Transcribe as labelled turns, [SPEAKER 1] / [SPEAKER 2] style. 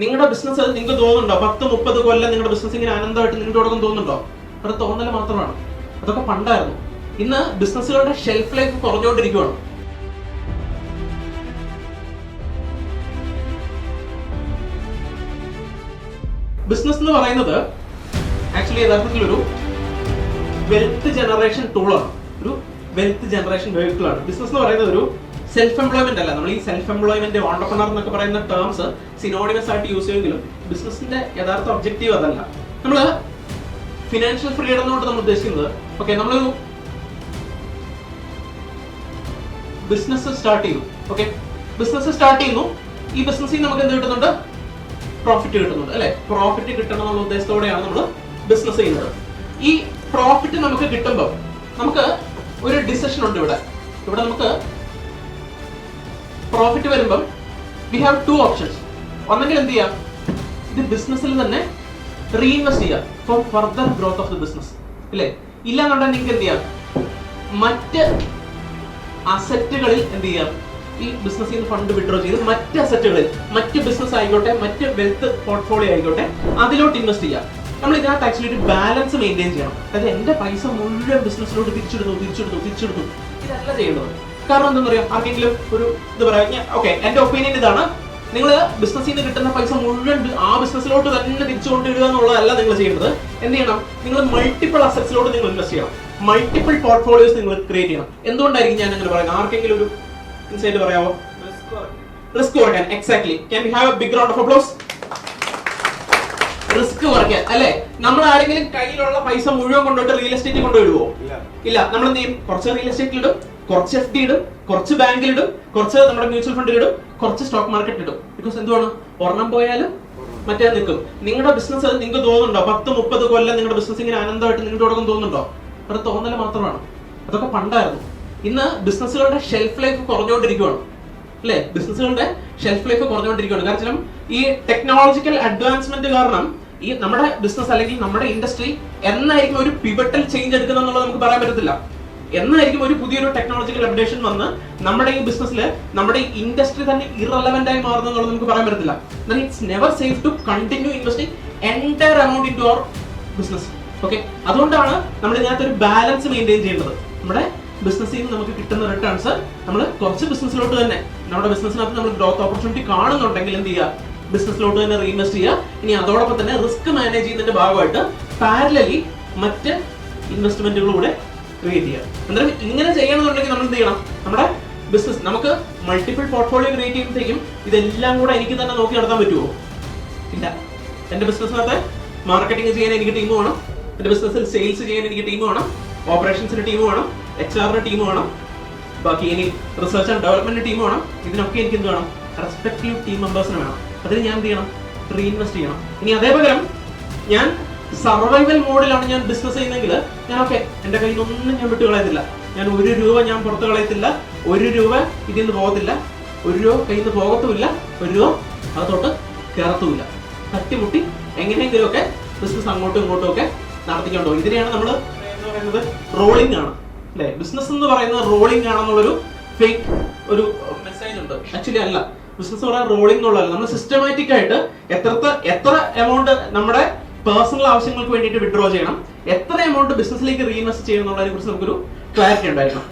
[SPEAKER 1] നിങ്ങളുടെ ബിസിനസ് നിങ്ങൾക്ക് തോന്നുന്നുണ്ടോ? പത്ത് മുപ്പത് കൊല്ലം നിങ്ങളുടെ ബിസിനസ് ഇങ്ങനെ ആനന്ദമായിട്ട് നിങ്ങളുടെ തുടക്കം തോന്നുന്നുണ്ടോ? അത് തോന്നൽ മാത്രമാണ്. അതൊക്കെ പണ്ടായിരുന്നു. ഇന്ന് ബിസിനസ്സുകളുടെ ഷെൽഫ് ലൈഫ് കുറഞ്ഞുകൊണ്ടിരിക്കുകയാണ് ബിസിനസ് എന്ന് പറയുന്നത് ആക്ച്വലി യഥാർത്ഥത്തിൽ ഒരു വെൽത്ത് ജനറേഷൻ ടൂളാണ് ഒരു വെൽത്ത് ജനറേഷൻ വെഹിക്കിൾ ആണ്. ബിസിനസ് എന്ന് പറയുന്നത് ഒരു സെൽഫ് എംപ്ലോയ്മെന്റ് അല്ല. നമ്മൾ ഈ സെൽഫ് എംപ്ലോയ്മെന്റ് ഓണ്ടർപ്രണർ എന്നൊക്കെ പറയുന്ന ടേംസ് സിനോണിമസ് ആയിട്ട് യൂസ് ചെയ്യുമെങ്കിലും ബിസിനസിന്റെ യഥാർത്ഥ ഒബ്ജക്റ്റീവ് അതല്ല. നമ്മൾ ഫിനാൻഷ്യൽ ഫ്രീഡം എന്നുകൊണ്ട് നമ്മൾ ഉദ്ദേശിക്കുന്നത് ഓക്കെ നമ്മൾ ബിസിനസ് സ്റ്റാർട്ട് ചെയ്യുന്നു ഓക്കെ ബിസിനസ് സ്റ്റാർട്ട് ചെയ്യുന്നു ഈ ബിസിനസ്സിൽ നമുക്ക് എന്ത് കിട്ടുന്നുണ്ട്? പ്രോഫിറ്റ് കിട്ടുന്നുണ്ട് അല്ലെ? പ്രോഫിറ്റ് കിട്ടണം എന്നുള്ള ഉദ്ദേശത്തോടെയാണ് നമ്മൾ ബിസിനസ് ചെയ്യുന്നത്. ഈ പ്രോഫിറ്റ് നമുക്ക് കിട്ടുമ്പോൾ നമുക്ക് ഒരു ഡിസിഷൻ ഉണ്ട് ഇവിടെ. ഇവിടെ നമുക്ക് പ്രോഫിറ്റ് വരുമ്പം വി ഹാവ് ടു ഓപ്ഷൻസ് ഒന്നെങ്കിൽ എന്ത് ചെയ്യാം? ഇത് ബിസിനസ്സിൽ തന്നെ റീഇൻവെസ്റ്റ് ചെയ്യാം for further growth of the business ഇല്ലേ? എന്നുണ്ടെങ്കിൽ നിങ്ങൾക്ക് എന്ത് ചെയ്യാം? മറ്റ് അസറ്റുകളിൽ എന്ത് ചെയ്യാം? ഈ ബിസിനസ്സിൽ നിന്ന് ഫണ്ട് വിഡ്രോ ചെയ്ത് മറ്റ് അസറ്റുകളിൽ മറ്റ് ബിസിനസ് ആയിക്കോട്ടെ മറ്റ് വെൽത്ത് പോർട്ട്ഫോളിയോ ആയിക്കോട്ടെ അതിലോട്ട് ഇൻവെസ്റ്റ് ചെയ്യാം. നമ്മൾ ഇതിനകത്ത് ആക്ച്വലി ഒരു ബാലൻസ് മെയിന്റെയിൻ ചെയ്യണം. അതായത് എന്റെ പൈസ മുഴുവൻ ബിസിനസ്സിലോട്ട് തിരിച്ചെടുത്തു തിരിച്ചെടുത്തു തിരിച്ചെടുത്തു. ഇതല്ല ചെയ്യേണ്ടത്. കാരണം എന്താ പറയുക ആർക്കെങ്കിലും ഒരു ഇത് പറയാം ഓക്കെ എന്റെ ഒപ്പീനിയൻ ഇതാണ്. നിങ്ങൾ ബിസിനസ്സിൽ നിന്ന് കിട്ടുന്ന പൈസ മുഴുവൻ ആ ബിസിനസ്സിലോട്ട് തന്നെ തിരിച്ചു കൊണ്ടിടുക എന്നുള്ളതല്ല നിങ്ങൾ ചെയ്യേണ്ടത്. എന്ത് ചെയ്യണം? നിങ്ങൾ മൾട്ടിപ്പിൾ അസറ്റ്സിലോട്ട് നിങ്ങൾ ഇൻവെസ്റ്റ് ചെയ്യണം. മൾട്ടിപ്പിൾ പോർട്ട്ഫോളിയോസ് നിങ്ങൾ ക്രിയേറ്റ് ചെയ്യണം. എന്തുകൊണ്ടായിരിക്കും ഞാൻ അങ്ങനെ പറയുന്നത്? ആർക്കെങ്കിലും ഒരു ഇൻസൈറ്റ് പറയാമോ റിസ്ക് കുറയ്ക്കാൻ. Exactly can you have a big round of applause risk കുറയ്ക്കാൻ അല്ലെ? നമ്മൾ ആരെങ്കിലും കയ്യിലുള്ള പൈസ മുഴുവൻ കൊണ്ടുപോയിട്ട് റിയൽ എസ്റ്റേറ്റ് കൊണ്ടുപോയിടുവോ ഇല്ല. നമ്മൾ എന്ത് ചെയ്യും കുറച്ച് റിയൽ എസ്റ്റേറ്റിൽ ഇടും കുറച്ച് എഫ് ഡി ഇടും കുറച്ച് ബാങ്കിൽ ഇടും കുറച്ച് നമ്മുടെ മ്യൂച്വൽ ഫണ്ടിൽ ഇടും കുറച്ച് സ്റ്റോക്ക് മാർക്കറ്റ് ഇടും. ബിക്കോസ് എന്തുവാണ്? ഒരെണ്ണം പോയാലും മറ്റേ നിൽക്കും. നിങ്ങളുടെ ബിസിനസ് നിങ്ങൾക്ക് തോന്നുന്നുണ്ടോ? പത്ത് മുപ്പത് കൊല്ലം നിങ്ങളുടെ ബിസിനസ് ഇങ്ങനെ ആനന്ദമായിട്ട് നിങ്ങളുടെ തുടക്കം തോന്നുന്നുണ്ടോ? അത് തോന്നൽ മാത്രമാണ്. അതൊക്കെ പണ്ടായിരുന്നു. ഇന്ന് ബിസിനസ്സുകളുടെ ഷെൽഫ് ലൈഫ് കുറഞ്ഞുകൊണ്ടിരിക്കുകയാണ് അല്ലേ? ബിസിനസ്സുകളുടെ ഷെൽഫ് ലൈഫ് കുറഞ്ഞുകൊണ്ടിരിക്കുകയാണ് കാരണം ഈ ടെക്നോളജിക്കൽ അഡ്വാൻസ്മെന്റ് കാരണം ഈ നമ്മുടെ ബിസിനസ് അല്ലെങ്കിൽ നമ്മുടെ ഇൻഡസ്ട്രി എന്നായിരിക്കും ഒരു പിവട്ടൽ ചേഞ്ച് എടുക്കുന്നത് എന്നുള്ളത് നമുക്ക് പറയാൻ പറ്റത്തില്ല. എന്നായിരിക്കും ഒരു പുതിയൊരു ടെക്നോളജിക്കൽ അപ്ഡേഷൻ വന്ന് നമ്മുടെ ഈ ബിസിനസ്സിൽ നമ്മുടെ ഇൻഡസ്ട്രി തന്നെ ഇറലവന്റ് ആയി മാറുന്നു എന്നുള്ളത് നമുക്ക് പറയാൻ പറ്റത്തില്ല. It's never safe to continue investing entire amount into our business okay അതുകൊണ്ടാണ് നമ്മൾ ഇതിനകത്ത് ഒരു ബാലൻസ് മെയിന്റെയിൻ ചെയ്യേണ്ടത്. നമ്മുടെ ബിസിനസ്സിൽ നിന്ന് നമുക്ക് കിട്ടുന്ന റിട്ടേൺസ് നമ്മൾ കുറച്ച് ബിസിനസ്സിലോട്ട് തന്നെ. നമ്മുടെ ബിസിനസ്സിനകത്ത് നമ്മൾ ഗ്രോത്ത് ഓപ്പർച്യൂണിറ്റി കാണുന്നുണ്ടെങ്കിൽ എന്ത് ചെയ്യുക? ബിസിനസ്സിലോട്ട് തന്നെ റീഇൻവെസ്റ്റ് ചെയ്യുക. ഇനി അതോടൊപ്പം തന്നെ റിസ്ക് മാനേജ് ചെയ്യുന്നതിന്റെ ഭാഗമായിട്ട് പാരലലി മറ്റ് ഇൻവെസ്റ്റ്മെന്റുകൾ കൂടെ ക്രിയേറ്റ് ചെയ്യുക. അന്നേരം ഇങ്ങനെ ചെയ്യണമെന്നുണ്ടെങ്കിൽ നമ്മൾ എന്ത് ചെയ്യണം? നമ്മുടെ ബിസിനസ് നമുക്ക് മൾട്ടിപ്പിൾ പോർട്ട്ഫോളിയോ ക്രിയേറ്റ് ചെയ്യുമ്പോഴത്തേക്കും ഇതെല്ലാം കൂടെ എനിക്ക് തന്നെ നോക്കി നടത്താൻ പറ്റുമോ? ഇല്ല. എന്റെ ബിസിനസ്സിനകത്ത് മാർക്കറ്റിംഗ് ചെയ്യാൻ എനിക്ക് ടീം വേണം. എന്റെ ബിസിനസ്സിൽ സെയിൽസ് ചെയ്യാൻ എനിക്ക് ടീം വേണം. ഓപ്പറേഷൻസിന് ടീം വേണം. എച്ച് ആറിന് ടീം വേണം. ബാക്കി ഇനി റിസർച്ച് ആൻഡ് ഡെവലപ്മെന്റ് ടീം വേണം. ഇതിനൊക്കെ എനിക്ക് എന്ത് വേണം? റെസ്പെക്റ്റീവ് ടീം മെമ്പേഴ്സിന് വേണം. അതിന് ഞാൻ എന്ത് ചെയ്യണം? റീഇൻവെസ്റ്റ് ചെയ്യണം. ഇനി അതേപകരം ഞാൻ സർവൈവൽ മോഡിലാണ് ഞാൻ ബിസിനസ് ചെയ്യുന്നതെങ്കിൽ ഞാൻ ഓക്കെ എന്റെ കയ്യിൽ ഒന്നും ഞാൻ വിട്ടു കളയത്തില്ല. ഞാൻ ഒരു രൂപ ഞാൻ പുറത്ത് കളയത്തില്ല. ഒരു രൂപ ഇതിൽ നിന്ന് പോകത്തില്ല. ഒരു രൂപ കയ്യിൽ നിന്ന് പോകത്തുമില്ല. ഒരു രൂപ അകത്തോട്ട് കയറത്തുമില്ല തട്ടിമുട്ടി എങ്ങനെയെങ്കിലുമൊക്കെ ബിസിനസ് അങ്ങോട്ടും ഇങ്ങോട്ടും ഒക്കെ നടത്തിക്കൊണ്ടോ ഇതിനെയാണ് നമ്മൾ പറയുന്നത്? റോളിംഗ് ആണ്. അല്ലെ? ബിസിനസ് എന്ന് പറയുന്നത് റോളിംഗ് ആണെന്നുള്ളൊരു ഫേക്ക് ഒരു മെസ്സേജ് ഉണ്ട്. ആക്ച്വലി അല്ല. ബിസിനസ് പറയാൻ റോളിംഗ് എന്നുള്ളതല്ല. നമ്മൾ സിസ്റ്റമാറ്റിക് ആയിട്ട് എത്ര എത്ര എമൗണ്ട് നമ്മുടെ പേഴ്സണൽ ആവശ്യങ്ങൾക്ക് വേണ്ടിയിട്ട് വിഡ്രോ ചെയ്യണം എത്ര എമൗണ്ട് ബിസിനസ്സിലേക്ക് റീഇൻവെസ്റ്റ് ചെയ്യണം എന്നുള്ളതിനെ കുറിച്ച് നമുക്കൊരു ക്ലാരിറ്റി ഉണ്ടായിരിക്കണം.